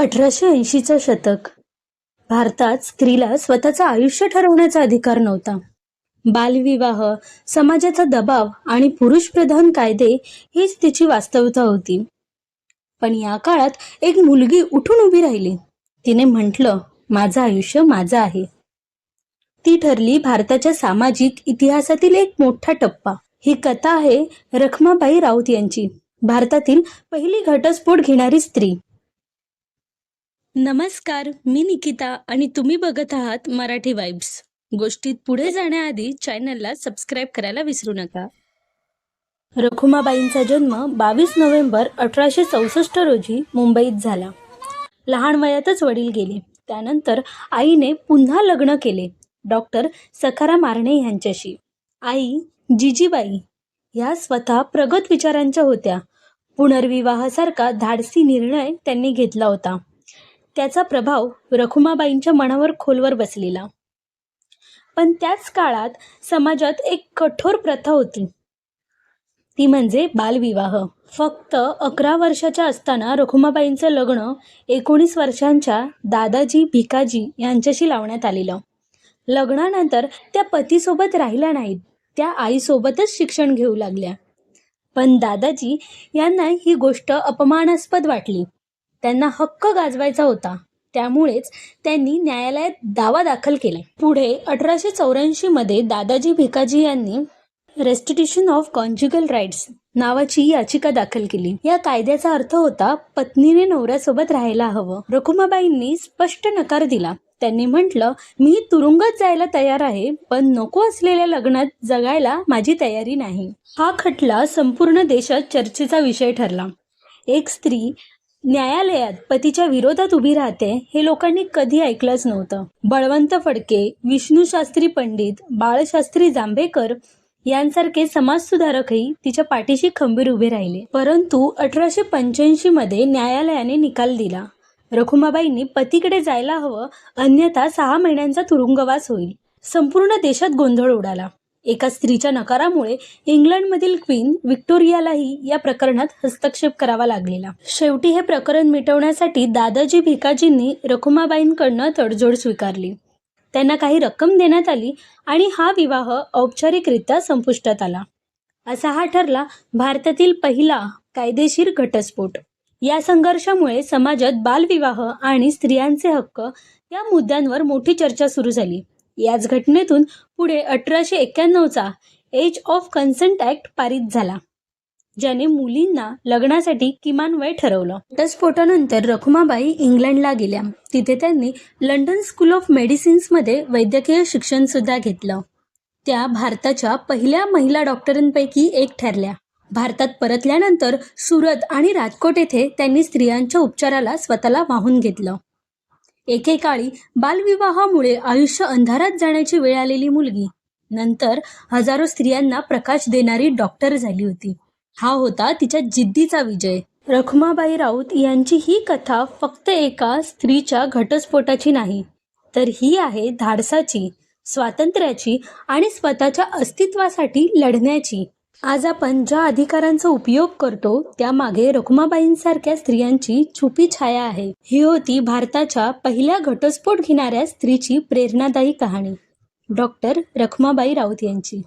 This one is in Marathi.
अठराशे ऐंशीचं शतक. भारतात स्त्रीला स्वतःचं आयुष्य ठरवण्याचा अधिकार नव्हता. बालविवाह समाजाचा दबाव आणि पुरुषप्रधान कायदे हीच तिची वास्तवता होती. पण या काळात एक मुलगी उठून उभी राहिली. तिने म्हटलं माझं आयुष्य माझं आहे. ती ठरली भारताच्या सामाजिक इतिहासातील एक मोठा टप्पा. ही कथा आहे रखमाबाई राऊत यांची. भारतातील पहिली घटस्फोट घेणारी स्त्री. नमस्कार मी निकिता आणि तुम्ही बघत आहात मराठी वाईब्स गोष्टीत पुढे जाण्याआधी चॅनलला सबस्क्राईब करायला विसरू नका. रखुमाबाईंचा जन्म बावीस नोव्हेंबर अठराशे चौसष्ट रोजी मुंबईत झाला. लहान वयातच वडील गेले. त्यानंतर आईने पुन्हा लग्न केले. डॉक्टर सखाराम मारणे यांच्याशी. आई जिजीबाई ह्या स्वतः प्रगत विचारांच्या होत्या. पुनर्विवाहासारखा धाडसी निर्णय त्यांनी घेतला होता. त्याचा प्रभाव रखुमाबाईंच्या मनावर खोलवर बसलेला. पण त्याच काळात समाजात एक कठोर प्रथा होती. ती म्हणजे बालविवाह. फक्त अकरा वर्षाच्या असताना रखुमाबाईंचं लग्न एकोणीस वर्षांच्या दादाजी भिकाजी यांच्याशी लावण्यात आलेलं. लग्नानंतर त्या पतीसोबत राहिल्या नाहीत. त्या आईसोबतच शिक्षण घेऊ लागल्या. पण दादाजी यांना ही गोष्ट अपमानास्पद वाटली. त्यांना हक्क गाजवायचा होता. त्यामुळेच त्यांनी न्यायालयात दावा दाखल केला पुढे अठराशे चौऱ्याऐंशीमध्ये दादाजी भिकाजी यांनी रेस्टिट्यूशन ऑफ कॉन्ज्युगल राईट्स नावाची याचिका दाखल केली. या कायद्याचा अर्थ होता पत्नीने नवऱ्यासोबत राहायला हवं. रखुमाबाईंनी स्पष्ट नकार दिला. त्यांनी म्हटलं मी तुरुंगात जायला तयार आहे पण नको असलेल्या लग्नात जगायला माझी तयारी नाही. हा खटला संपूर्ण देशात चर्चेचा विषय ठरला. एक स्त्री न्यायालयात पतीच्या विरोधात उभी राहते हे लोकांनी कधी ऐकलंच नव्हतं. बळवंत फडके विष्णू शास्त्री पंडित बाळशास्त्री जांभेकर यांसारखे समाजसुधारकही तिच्या पाठीशी खंबीर उभे राहिले. परंतु अठराशे पंच्याऐंशी मध्ये न्यायालयाने निकाल दिला. रखुमाबाईंनी पतीकडे जायला हवं अन्यथा सहा महिन्यांचा तुरुंगवास होईल. संपूर्ण देशात गोंधळ उडाला. एका स्त्रीच्या नकारामुळे इंग्लंडमधील क्वीन व्हिक्टोरियालाही या प्रकरणात हस्तक्षेप करावा लागलेला. शेवटी हे प्रकरण मिटवण्यासाठी दादाजी भिकाजींनी रखुमाबाईंकडनं तडजोड स्वीकारली. त्यांना काही रक्कम देण्यात आली आणि हा विवाह औपचारिकरित्या संपुष्टात आला. असा हा ठरला भारतातील पहिला कायदेशीर घटस्फोट. या संघर्षामुळे समाजात बालविवाह आणि स्त्रियांचे हक्क या मुद्द्यांवर मोठी चर्चा सुरू झाली. याच घटनेतून पुढे अठराशे एक्क्याण्णवचा एज ऑफ कन्सेंट ॲक्ट पारित झाला ज्याने मुलींना लग्नासाठी किमान वय ठरवलं. घटस्फोटानंतर रखुमाबाई इंग्लंडला गेल्या. तिथे त्यांनी लंडन स्कूल ऑफ मेडिसिन्समध्ये वैद्यकीय शिक्षण सुद्धा घेतलं. त्या भारताच्या पहिल्या महिला डॉक्टरांपैकी एक ठरल्या. भारतात परतल्यानंतर सुरत आणि राजकोट येथे त्यांनी स्त्रियांच्या उपचाराला स्वतःला वाहून घेतलं. एकेकाळी बालविवाहामुळे आयुष्य अंधारात जाण्याची वेळ आलेली मुलगी. नंतर हजारो स्त्रियांना प्रकाश देणारी डॉक्टर झाली होती. हा होता तिच्या जिद्दीचा विजय. रखमाबाई राऊत यांची ही कथा फक्त एका स्त्रीच्या घटस्फोटाची नाही तर ही आहे धाडसाची स्वातंत्र्याची आणि स्वतःच्या अस्तित्वासाठी लढण्याची. आज आपण ज्या अधिकारांचा उपयोग करतो त्यामागे रखुमाबाईंसारख्या स्त्रियांची छुपी छाया आहे. ही होती भारताच्या पहिल्या घटस्फोट घेणाऱ्या स्त्रीची प्रेरणादायी कहाणी. डॉक्टर रखुमाबाई राऊत यांची.